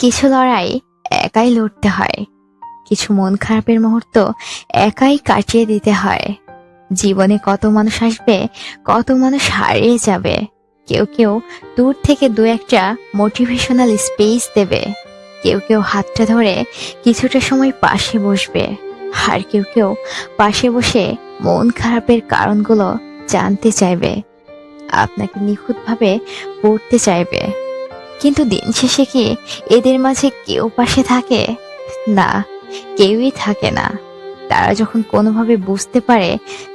কিছু লড়াই একাই লড়তে হয়। কিছু মন খারাপের মুহূর্ত একাই কাটিয়ে দিতে হয়। জীবনে কত মানুষ আসবে, কত মানুষ হারিয়ে যাবে। কেউ কেউ দূর থেকে দু একটা মোটিভেশনাল স্পেস দেবে। কেউ কেউ হাতটা ধরে কিছুটা সময় পাশে বসবে। আর কেউ কেউ পাশে বসে মন খারাপের কারণগুলো জানতে চাইবে। আপনাকে নিখুঁতভাবে পড়তে চাইবে। কিন্তু দিন শেষে কি এদের মাঝে কেউ পাশে থাকে? না, কেউই থাকে না। তারা যখন কোনোভাবে বুঝতে পারে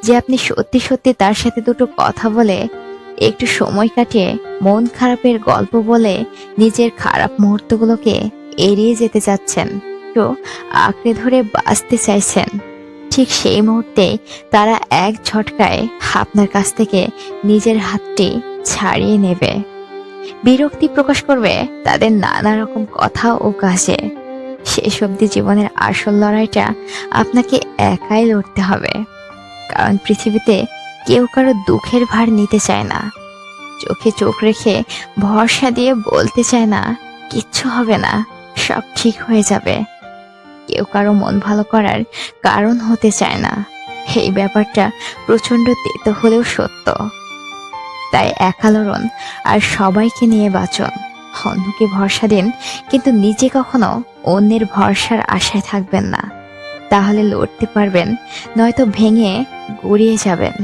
যে আপনি সত্যি সত্যি তার সাথে দুটো কথা বলে, একটু সময় কাটিয়ে মন খারাপের গল্প বলে নিজের খারাপ মুহূর্তগুলোকে এড়িয়ে যেতে চাচ্ছেন, তো আঁকড়ে ধরে বাঁচতে চাইছেন, ঠিক সেই মুহূর্তে তারা এক ঝটকায় আপনার কাছ থেকে নিজের হাতটি ছাড়িয়ে নেবে। বিরক্তি প্রকাশ করবে, তাদের নানা রকম কথা ও কাজে। শেষ অবধি জীবনের আসল লড়াইটা আপনাকে একাই লড়তে হবে। কারণ পৃথিবীতে কেউ কারও দুঃখের ভার নিতে চায় না। চোখে চোখ রেখে ভরসা দিয়ে বলতে চায় না, কিচ্ছু হবে না, সব ঠিক হয়ে যাবে। কেউ কারও মন ভালো করার কারণ হতে চায় না। এই ব্যাপারটা প্রচণ্ড তেতো হলেও সত্য। তাই একালোড়ন আর সবাইকে নিয়ে বাঁচন। অন্যকে ভরসা দিন, কিন্তু নিজে কখনো অন্যের ভরসার আশায় থাকবেন না। তাহলে লড়তে পারবেন, নয়তো ভেঙে গড়িয়ে যাবেন।